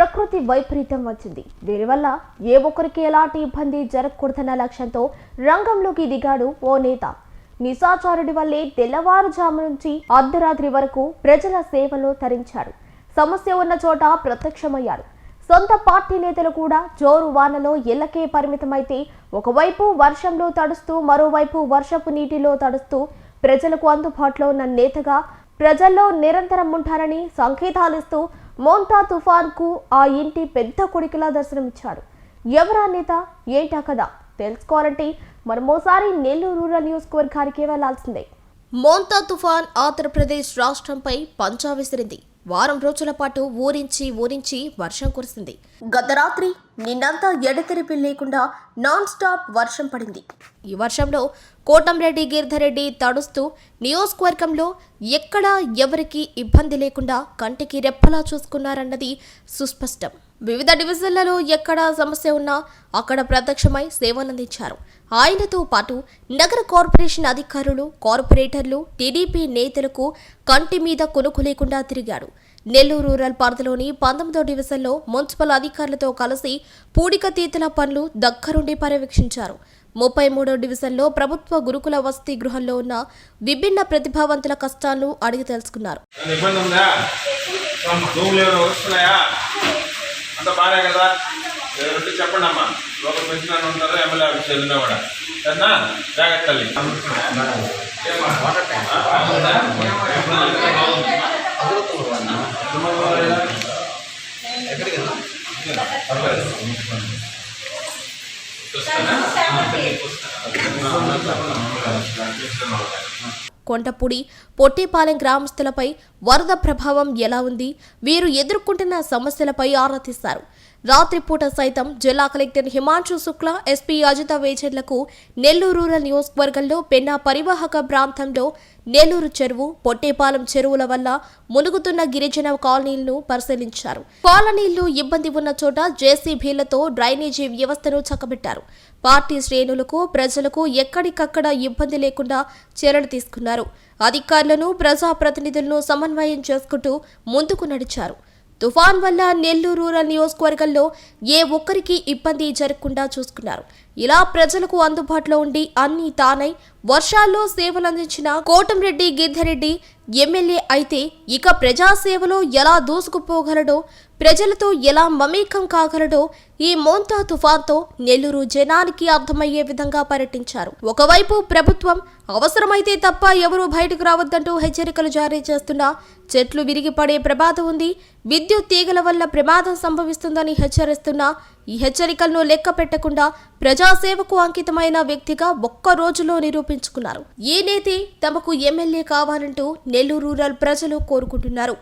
ప్రకృతి వైపరీత్యం వచ్చింది. దీనివల్ల ఏ ఒక్కరికి ఎలాంటి ఇబ్బంది జరగకూడదన్న లక్ష్యంతో రంగంలోకి దిగాడు ఓ నేత. నిశాచారుడి వల్లే తెల్లవారుజాము నుంచి అర్ధరాత్రి వరకు ప్రజల సేవలో తరించాడు సమస్య ఉన్న చోట ప్రత్యక్షమయ్యాడు సొంత పార్టీ నేతలు కూడా జోరు వానలో ఎల్లకే పరిమితమైతే ఒకవైపు వర్షంలో తడుస్తూ మరోవైపు వర్షపు నీటిలో తడుస్తూ ప్రజలకు అందుబాటులో ఉన్న నేతగా ప్రజల్లో నిరంతరం ఉంటారని సంకేతాలిస్తూ మోంటా తుఫాన్కు ఆ ఇంటి పెద్ద కొడుకులా దర్శనమిచ్చాడు ఎవరా నేత? ఏంటా కదా తెలుసుకోవాలంటే మరమోసారి నెల్లూరు రూరల్ నియోజకవర్గానికి వెళ్ళాల్సిందే. మోంతా తుఫాన్ ఆంధ్రప్రదేశ్ రాష్ట్రంపై పంచా విసిరింది. వారం రోజుల పాటు ఊరించి ఊరించి వర్షం కురిసింది. గత రాత్రి నిన్నంతా ఎడతెరిపి లేకుండా నాన్ స్టాప్ వర్షం పడింది. ఈ వర్షంలో కోటంరెడ్డి గిరిధరెడ్డి తడుస్తూ నియోజకవర్గంలో ఎక్కడా ఎవరికీ ఇబ్బంది లేకుండా కంటికి రెప్పలా చూసుకున్నారన్నది సుస్పష్టం. వివిధ డివిజన్లలో ఎక్కడ సమస్య ఉన్నా అక్కడ ప్రత్యక్షమై సేవలందించారు. ఆయనతో పాటు నగర కార్పొరేషన్ అధికారులు కార్పొరేటర్లు టీడీపీ నేతలకు కంటి మీద కొనుక్కు లేకుండా తిరిగాడు నెల్లూరు రూరల్ పరిధిలోని పంతొమ్మిదో డివిజన్లో మున్సిపల్ అధికారులతో కలిసి పూడిక తీతల పనులు దగ్గరుండి పర్యవేక్షించారు. ముప్పై మూడో డివిజన్లో ప్రభుత్వ గురుకుల వసతి గృహంలో ఉన్న విభిన్న ప్రతిభావంతుల కష్టాలను అడిగి తెలుసుకున్నారు. చెప్పండి అమ్మా. ఉంటారు ఎమ్మెల్యే ఆఫీస్ వెళ్ళినా కూడా సరేనా? జాగ్రత్త కొంటపూడి పొట్టిపాలెం గ్రామస్తులపై వరద ప్రభావం ఎలా ఉంది? వీరు ఎదుర్కొంటున్న సమస్యలపై ఆరా తీశారు. రాత్రిపూట సైతం జిల్లా కలెక్టర్ హిమాంశు శుక్లా ఎస్పీ అజిత వేచర్లకు నెల్లూరు రూరల్ నియోజకవర్గంలో పెన్నా పరివాహక ప్రాంతంలో నెల్లూరు చెరువు పొట్టేపాలెం చెరువుల వల్ల మునుగుతున్న గిరిజన కాలనీలను పరిశీలించారు. కాలనీలు ఇబ్బంది ఉన్న చోట జేసీబీలతో డ్రైనేజీ వ్యవస్థను చక్కబెట్టారు. పార్టీ శ్రేణులకు ప్రజలకు ఎక్కడికక్కడ ఇబ్బంది లేకుండా చర్యలు తీసుకున్నారు. అధికారులను ప్రజాప్రతినిధులను సమన్వయం చేసుకుంటూ ముందుకు నడిచారు. తుఫాన్ వల్ల నెల్లూరు రూరల్ నియోజకవర్గంలో ఏ ఒక్కరికి ఇబ్బంది జరగకుండా చూసుకున్నారు. ఇలా ప్రజలకు అందుబాటులో ఉండి అన్ని తానై వర్షాల్లో సేవలందించిన కోటంరెడ్డి గిద్దరెడ్డి ఎమ్మెల్యే అయితే ఇక ప్రజాసేవలో ఎలా దూసుకుపోగలడో ప్రజలతో ఎలా మమేకం కాగలడో ఈ మోంతా తుఫాన్తో నెల్లూరు జనానికి అర్థమయ్యే విధంగా పర్యటించారు. ఒకవైపు ప్రభుత్వం అవసరమైతే తప్ప ఎవరూ బయటకు రావద్దంటూ హెచ్చరికలు జారీ చేస్తున్నా చెట్లు విరిగి పడే ప్రమాదం ఉంది విద్యుత్ తీగల వల్ల ప్రమాదం సంభవిస్తుందని హెచ్చరిస్తున్నా ఈ హెచ్చరికలను లెక్క పెట్టకుండా ప్రజ ప్రజాసేవకు అంకితమైన వ్యక్తిగా ఒక్క రోజులో నిరూపించుకున్నారు. ఈ నేతి తమకు ఎమ్మెల్యే కావాలంటూ నెల్లూరు రూరల్ ప్రజలు కోరుకుంటున్నారు.